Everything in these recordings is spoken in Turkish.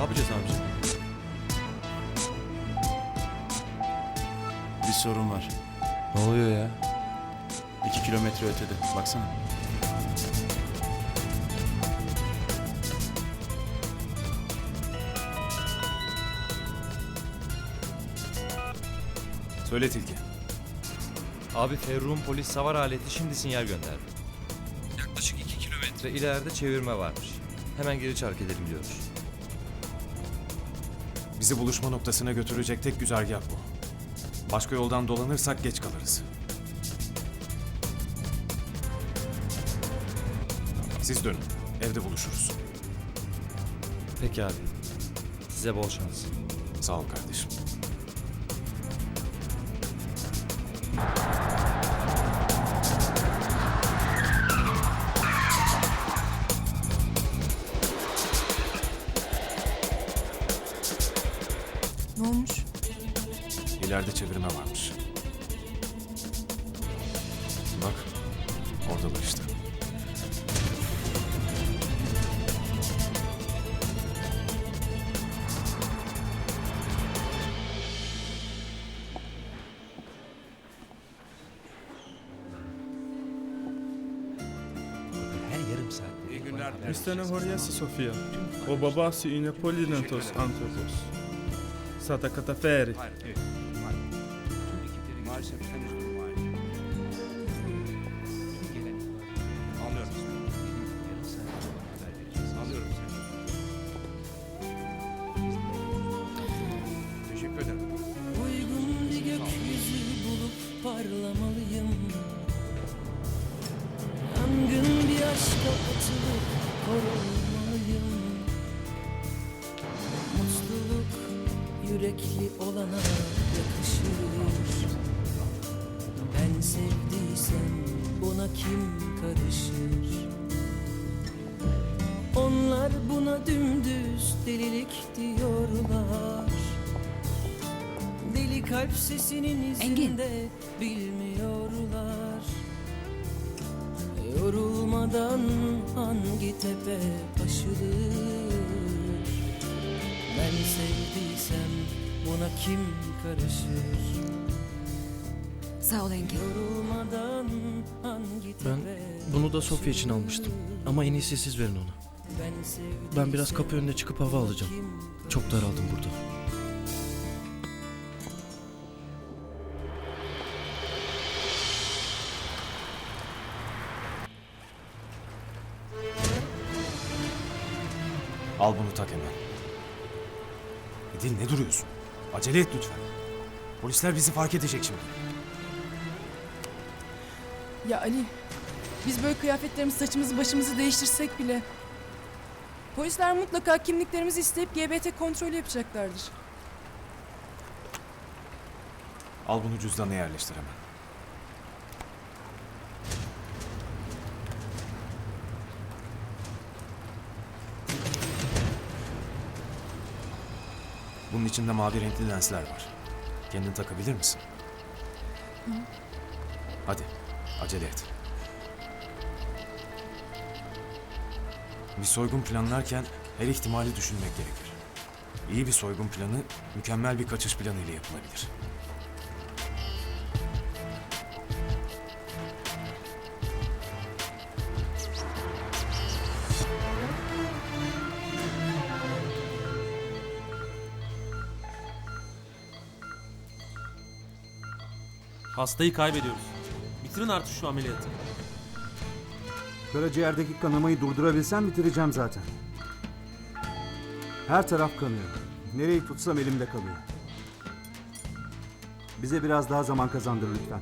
Ne yapacağız amca? Bir sorun var. Ne oluyor ya? İki kilometre ötede. Baksana. Söyle Tilki. Abi Ferruh'un polis savar aleti şimdi sinyal gönderdi. Yaklaşık 2 kilometre ileride çevirme varmış. Hemen geri çark edelim diyoruz. Bizi buluşma noktasına götürecek tek güzergah bu. Başka yoldan dolanırsak geç kalırız. Siz dönün. Evde buluşuruz. Peki abi. Size bol şans. Sağ ol kardeşim. Ne olmuş? İleride çevirme varmış. Bak, oradalar işte. Istene horiasi Sofia. O babasi in Apollinentos Antropos pensata Cataferi. Uygun bir gökyüzü bulup parlamalıyım. Yangın bir aşka atılıp korunmalıyım. Yürekli olana yakışır. Ben sevdiysem buna kim karışır? Onlar buna dümdüz delilik diyorlar. Deli kalp sesinin izinde bilmiyorlar. Yorulmadan hangi tepe aşılır Ben sevdiysem buna kim karışır Sağ ol Engin. Yorulmadan hangi tepe Ben bunu da Sofya için almıştım. Ama en iyisi siz verin sevdiysem Ben biraz kapı önüne çıkıp hava alacağım. Çok daraldım burada. Al bunu tak hemen. Edil ne duruyorsun? Acele et lütfen. Polisler bizi fark edecek şimdi. Ya Ali, biz böyle kıyafetlerimizi, saçımızı, başımızı değiştirsek bile... Polisler mutlaka kimliklerimizi isteyip GBT kontrolü yapacaklardır. Al bunu cüzdanına yerleştir hemen. Bunun içinde mavi renkli lensler var. Kendin takabilir misin? Hadi, acele et. Bir soygun planlarken her ihtimali düşünmek gerekir. İyi bir soygun planı, mükemmel bir kaçış planı ile yapılabilir. Hastayı kaybediyoruz. Bitirin artık şu ameliyatı. Karaciğerdeki kanamayı durdurabilsem bitireceğim zaten. Her taraf kanıyor. Nereyi tutsam elimde kalıyor. Bize biraz daha zaman kazandır lütfen.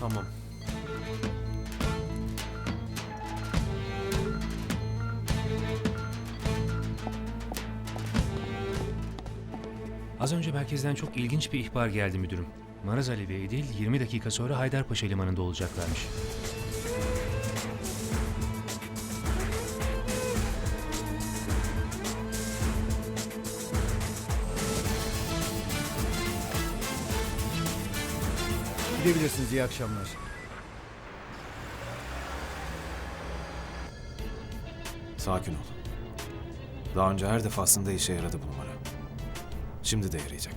Tamam. Az önce merkezden çok ilginç bir ihbar geldi müdürüm. Maraz Ali ve Edil 20 dakika sonra Haydarpaşa limanında olacaklarmış. Gidebilirsiniz iyi akşamlar. Sakin ol. Daha önce her defasında işe yaradı bu numara. Şimdi de yarayacak.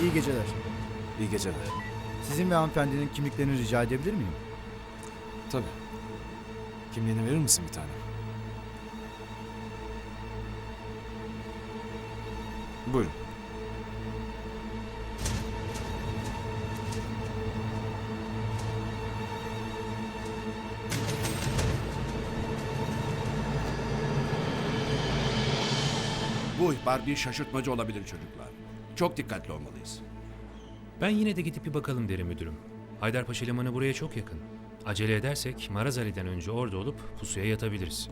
İyi geceler. İyi geceler. Sizin ve hanımefendinin kimliklerini rica edebilir miyim? Tabii. Kimliğini verir misin bir tane? Buyurun. Bu ihbar bir şaşırtmacı olabilir çocuklar. Çok dikkatli olmalıyız. Ben yine de gidip bir bakalım derim müdürüm. Haydarpaşa limanı buraya çok yakın. Acele edersek Maraz Ali'den önce orada olup pusuya yatabiliriz.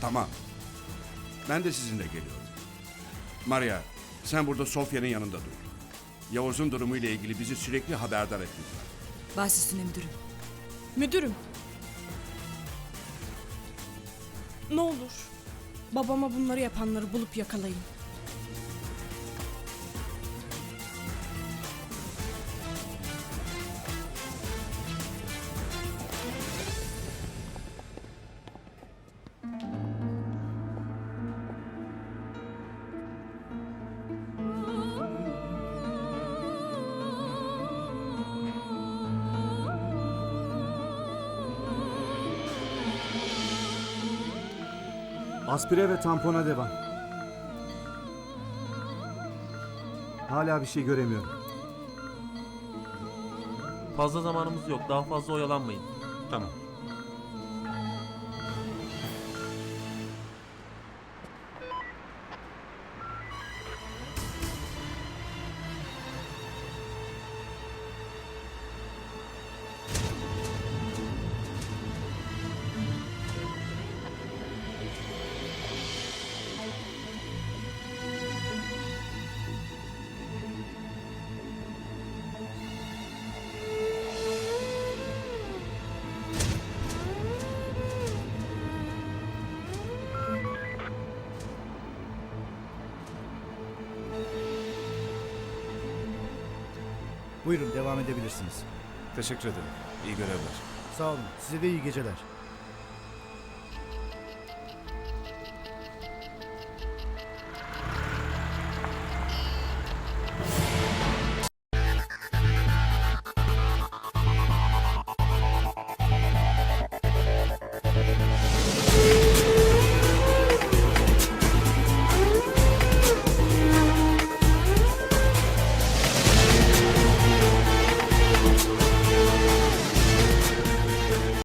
Tamam. Ben de sizinle geliyorum. Maria, sen burada Sofya'nın yanında dur. Yavuz'un durumu ile ilgili bizi sürekli haberdar et lütfen. Baş üstüne müdürüm. Müdürüm. Ne olur babama bunları yapanları bulup yakalayın. Aspire ve tampona devam. Hala bir şey göremiyorum. Fazla zamanımız yok. Daha fazla oyalanmayın. Tamam. Buyurun devam edebilirsiniz. Teşekkür ederim. İyi görevler. Sağ olun. Size de iyi geceler.